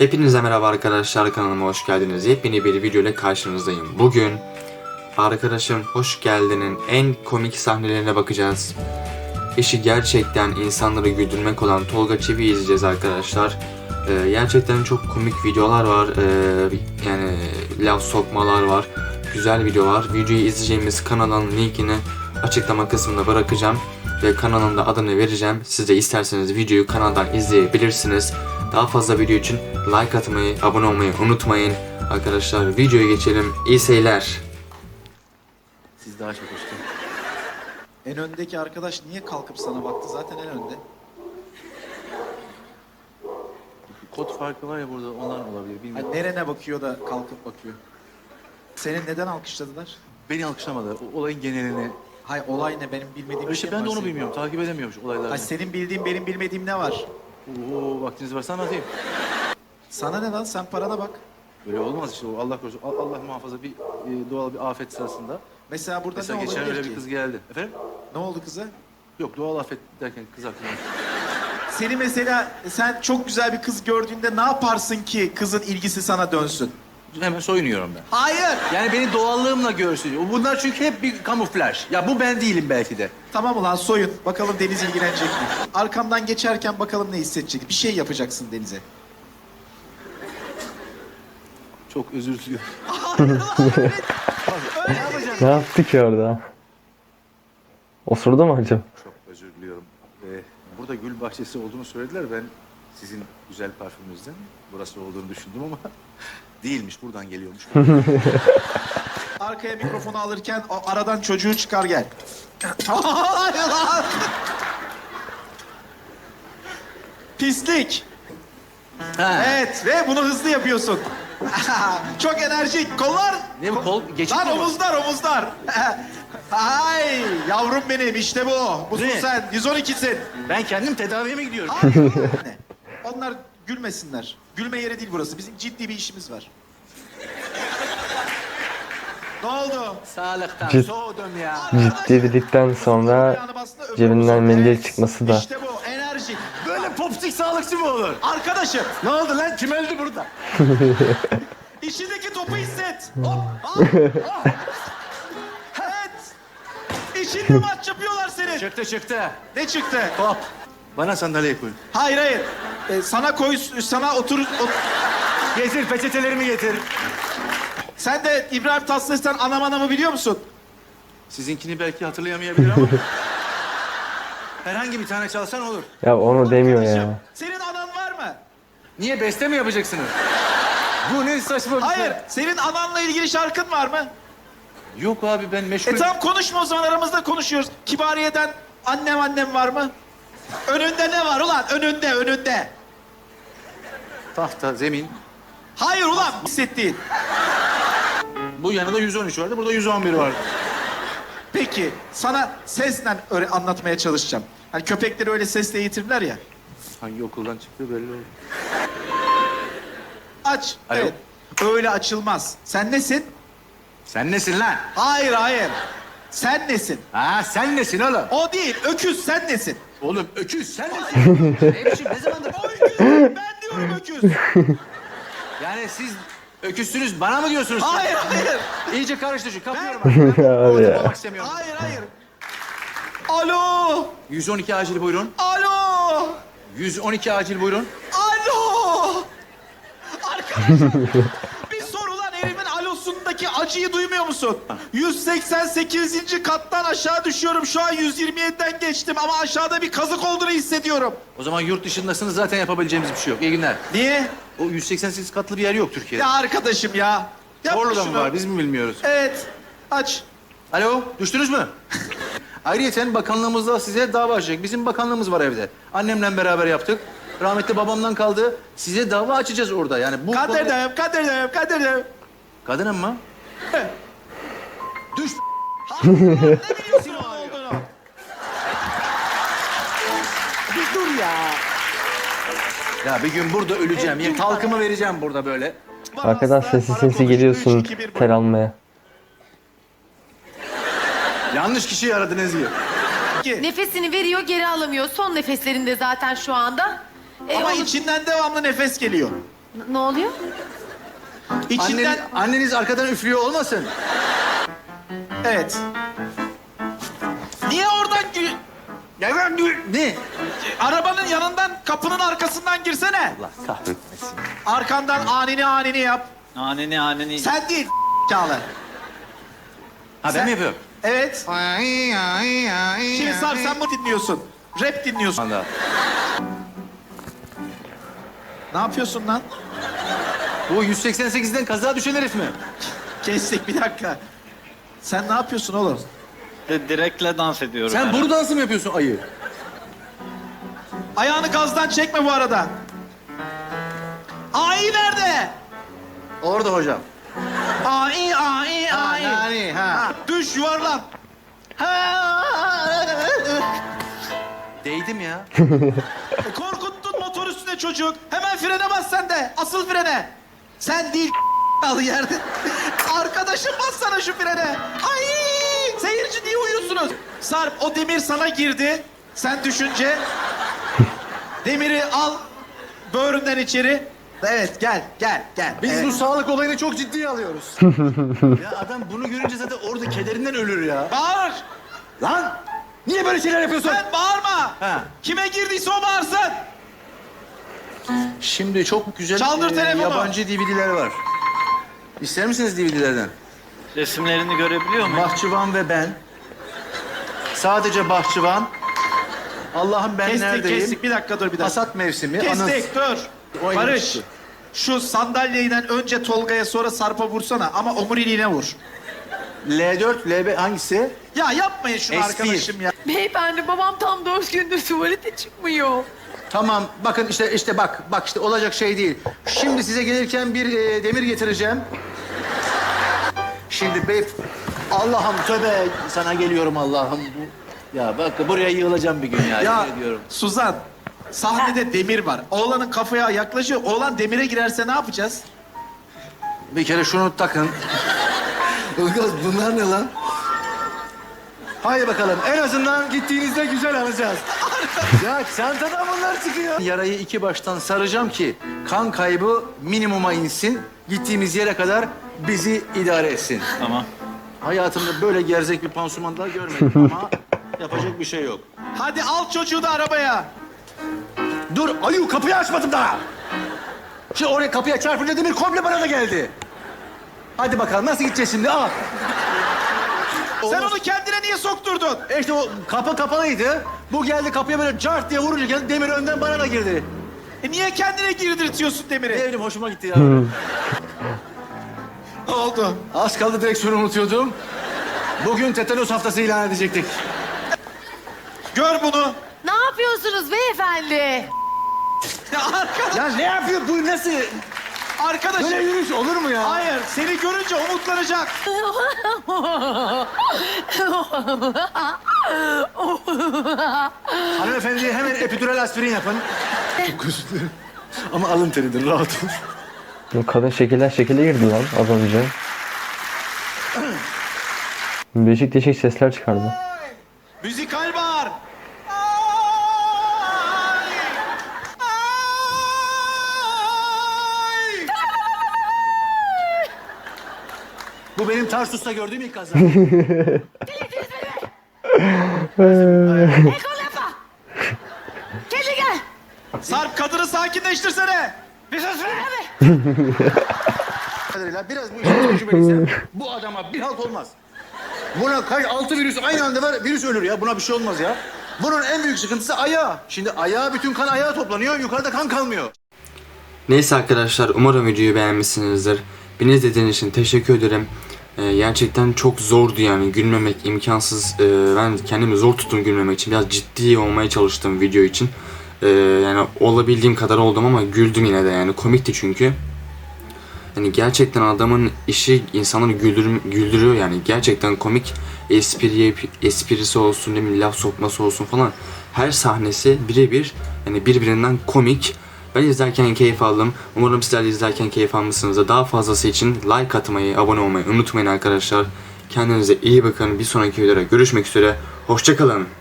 Hepinize merhaba arkadaşlar kanalıma hoş geldiniz. Yepyeni bir video ile karşınızdayım. Bugün arkadaşım Hoş Geldin'in en komik sahnelerine bakacağız. İşi gerçekten insanları güldürmek olan Tolga Çevik'i izleyeceğiz arkadaşlar. Ee, gerçekten çok komik videolar var. Ee, yani laf sokmalar var. Güzel video var. Videoyu izleyeceğimiz kanalın linkini açıklama kısmına bırakacağım. Ve kanalın da adını vereceğim. Siz de isterseniz videoyu kanaldan izleyebilirsiniz. Daha fazla video için like atmayı, abone olmayı unutmayın. Arkadaşlar videoya geçelim. İyi seyirler. Siz daha çok usta. En öndeki arkadaş niye kalkıp sana baktı? Zaten en önde. Kod farkı var ya burada ondan olabilir bilmiyorum. nerene bakıyor da kalkıp bakıyor? Seni neden alkışladılar? Beni alkışlamadı. O olayın genelini. Hay olay ne benim bilmediğim bir İşte şey ben var de onu senin. bilmiyorum. Takip edemiyormuş olayları. Senin bildiğin benim bilmediğim ne var? Oo vaktiniz varsa anlatayım. Sana ne lan sen parana bak. Böyle olmaz işte. o Allah korusun. Al- Allah muhafaza bir e, doğal bir afet sırasında. Mesela burada Mesela ne geçen olabilir öyle ki? bir kız geldi. Efendim? Ne oldu kıza? Yok doğal afet derken kız aklıma. Seni mesela sen çok güzel bir kız gördüğünde ne yaparsın ki kızın ilgisi sana dönsün? Hemen soyunuyorum ben. Hayır. Yani beni doğallığımla görsün. Bunlar çünkü hep bir kamuflaj. Ya bu ben değilim belki de. Tamam ulan soyun. Bakalım Deniz ilgilenecek mi? Arkamdan geçerken bakalım ne hissedecek. Bir şey yapacaksın Deniz'e. Çok özür diliyorum. Ne yaptı ki orada? Osurdu mu acaba? Çok özür diliyorum. Ee, burada gül bahçesi olduğunu söylediler. Ben sizin güzel parfümünüzden burası olduğunu düşündüm ama değilmiş. Buradan geliyormuş. Arkaya mikrofonu alırken o aradan çocuğu çıkar gel. Hayır lan! Pislik. ha. Evet ve bunu hızlı yapıyorsun. Çok enerjik. Kollar. Ne bu kol? Geçit Lan mi bu? omuzlar omuzlar. Ay yavrum benim işte bu. Busun Ne? sen. 112'sin. Ben kendim tedaviye mi gidiyorum? Hayır? Onlar gülmesinler. Gülme yeri değil burası. Bizim ciddi bir işimiz var. ne oldu? Sağlıktan Cid- soğudum ya. Ciddi dedikten sonra cebinden mendil çıkması da. İşte bu enerjik. Böyle popsik sağlıkçı mı olur? Arkadaşım Ne oldu lan? Kim öldü burada? içindeki topu hisset. Hop. hop, hop. Evet. İçinde maç yapıyorlar senin. Çıktı çıktı. Ne çıktı? Hop. Bana sandalye koy. Hayır hayır. Ee, sana koy, sana otur. ot- Getir peçetelerimi getir. Sen de İbrahim Tatlıses'ten anam anamı biliyor musun? Sizinkini belki hatırlayamayabilir ama. Herhangi bir tane çalsan olur. Ya onu demiyor ya. Senin anan var mı? Niye beste mi yapacaksınız? Bu ne saçma bir Hayır. şey. Senin ananla ilgili şarkın var mı? Yok abi ben meşgul. E tamam konuşma o zaman aramızda konuşuyoruz. Kibariye'den annem annem var mı? Önünde ne var ulan? Önünde, önünde. Tahta, zemin. Hayır ulan hissettiğin. Bu yanında 113 vardı, burada 111 vardı. Peki sana sesle öyle anlatmaya çalışacağım. Hani köpekleri öyle sesle eğitirler ya. Hangi okuldan çıktı belli oldu. Aç. Alo. Evet. Öyle açılmaz. Sen nesin? Sen nesin lan? Hayır hayır. Sen nesin? Ha sen nesin oğlum? O değil. Öküz sen nesin? Oğlum öküz sen nesin? ne biçim ne zamandır? Öküz. ben diyorum öküz. Yani siz öküzsünüz bana mı diyorsunuz? Hayır hayır. İyice karıştı şu kapıyorum artık. Ben Abi orada ya. olmak istemiyorum. Hayır hayır. Alo. 112 acil buyurun. Alo. 112 acil buyurun. Alo! Arkadaşım alosundaki acıyı duymuyor musun? 188. kattan aşağı düşüyorum. Şu an 127'den geçtim ama aşağıda bir kazık olduğunu hissediyorum. O zaman yurt dışındasınız zaten yapabileceğimiz bir şey yok. İyi günler. Niye? O 188 katlı bir yer yok Türkiye'de. Ya arkadaşım ya. Yapma Orada mı şunu. var biz mi bilmiyoruz? Evet. Aç. Alo, düştünüz mü? Ayrıca bakanlığımızda size dava açacak. Bizim bakanlığımız var evde. Annemle beraber yaptık. Rahmetli babamdan kaldı. Size dava açacağız orada. Yani bu konuda- Kadir'im, Kadir'im, Kadir'im. Kadınım mı? Düş. Ne biliyorsun onun olduğunu? Bir dur ya. Ya bir gün burada öleceğim. Ya talkımı vereceğim burada böyle. Arkadan sessiz sinsi geliyorsun tel almaya. Yanlış kişiyi aradınız diyor. Nefesini veriyor, geri alamıyor. Son nefeslerinde zaten şu anda. E, Ama onu- içinden devamlı nefes geliyor. N- ne oluyor? İçinden... Anneniz, anneniz arkadan üflüyor olmasın? Evet. Niye oradan gü- Ne? Arabanın yanından kapının arkasından girsene. Allah kahretmesin. Arkandan anini anini yap. Aneni aneni. Sen değil Çağla. Ha ben Sen- mi yapıyorum? Evet. Şimdi Sarp sen mi dinliyorsun? Rap dinliyorsun. Anda. Ne yapıyorsun lan? Bu 188'den kaza düşen herif mi? Kestik bir dakika. Sen ne yapıyorsun oğlum? De, direkle dans ediyorum. Sen yani. boru dansı mı yapıyorsun ayı? Ayağını gazdan çekme bu arada. Ai nerede? Orada hocam. Ai ai Ha, ai. nani, ha. Ha, düş yuvarlan. Değdim ya. E, Korkuttun motor üstüne çocuk. Hemen frene bas sen de. Asıl frene. Sen değil al yerde. Arkadaşım bassana şu frene. Ay! Seyirci niye uyuyorsunuz? Sarp o demir sana girdi. Sen düşünce. Demiri al böğründen içeri. Evet gel gel gel. Biz Evet. bu sağlık olayını çok ciddiye alıyoruz. ya adam bunu görünce zaten orada kederinden ölür ya. Bağır. Lan! Niye böyle şeyler yapıyorsun? Sen bağırma. Ha. Kime girdiyse o bağırsın. Şimdi çok güzel Çaldır e, telefonu. yabancı DVD'ler var. İster misiniz DVD'lerden? Resimlerini görebiliyor muyum? Bahçıvan ve ben. Sadece Bahçıvan. Allah'ım ben Kestik neredeyim? kestik. Bir dakika dur bir dakika. Hasat mevsimi. Kestik dur. O Barış. ilginç. Şu sandalyeden önce Tolga'ya sonra Sarp'a vursana ama omuriliğine vur. L4, LB hangisi? Ya yapmayın şunu S1. arkadaşım ya. Beyefendi babam tam dört gündür tuvalete çıkmıyor. Tamam bakın işte işte bak bak işte olacak şey değil. Şimdi size gelirken bir e, demir getireceğim. Şimdi bey Allah'ım tövbe sana geliyorum Allah'ım. Ya bak buraya yığılacağım bir gün ya. Ya yemin ediyorum. Suzan sahnede demir var. Oğlanın kafaya yaklaşıyor. Oğlan demire girerse ne yapacağız? Bir kere şunu takın. Ilgaz bunlar ne lan? Haydi bakalım en azından gittiğinizde güzel alacağız. ya çantadan bunlar çıkıyor. Yarayı iki baştan saracağım ki kan kaybı minimuma insin. Gittiğimiz yere kadar bizi idare etsin. Tamam. Hayatımda böyle gerzek bir pansuman daha görmedim ama yapacak bir şey yok. Hadi al çocuğu da arabaya. Dur ayu kapıyı açmadım daha. Şimdi oraya kapıya çarpınca demir komple bana da geldi. Hadi bakalım nasıl gideceğiz şimdi al. Sen onu kendine niye sokturdun? E işte o kapı kapalıydı. Bu geldi kapıya böyle cart diye vurunca geldi demir önden bana da girdi. E niye kendine girdirtiyorsun Ne demiri? bileyim hoşuma gitti ya. Ne oldu? Az kaldı direksiyonu unutuyordum. Bugün tetanos haftası ilan edecektik. Gör bunu. Ne yapıyorsunuz beyefendi? Ya arkadaş, Ya ne yapıyor bu nasıl? arkadaşım. Böyle yürüyüş olur mu ya? Hayır, seni görünce umutlanacak. Hanımefendi hemen epidural aspirin yapın. Çok özür dilerim. Ama alın teridir rahat ol. Bu kadın şekilden şekile girdi lan az önce. Değişik değişik sesler çıkardı. Müzikal bağır. Bu benim Tarsus'ta gördüğüm ilk kaza. Ekol yapma. Kendi gel. Sarp kadını sakinleştirsene. Bir ses ver. kadarıyla biraz bu işin tecrübeliysem bu adama bir halt olmaz. Buna kaç altı virüs aynı anda var virüs ölür ya buna bir şey olmaz ya. Bunun en büyük sıkıntısı ayağı. Şimdi ayağa bütün kan ayağa toplanıyor yukarıda kan kalmıyor. Neyse arkadaşlar umarım videoyu beğenmişsinizdir. Beni izlediğiniz için teşekkür ederim. Ee, gerçekten çok zordu yani gülmemek imkansız. Ee, ben kendimi zor tuttum gülmemek için. Biraz ciddi olmaya çalıştım video için. Ee, yani olabildiğim kadar oldum ama güldüm yine de yani komikti çünkü. Yani gerçekten adamın işi insanları güldür, güldürüyor yani. Gerçekten komik. Espri, esprisi olsun, ne bileyim, laf sokması olsun falan. Her sahnesi birebir yani birbirinden komik. Ben izlerken keyif aldım. Umarım sizler de izlerken keyif almışsınızdır. Daha fazlası için like atmayı, abone olmayı unutmayın arkadaşlar. Kendinize iyi bakın. Bir sonraki videoda görüşmek üzere. Hoşçakalın.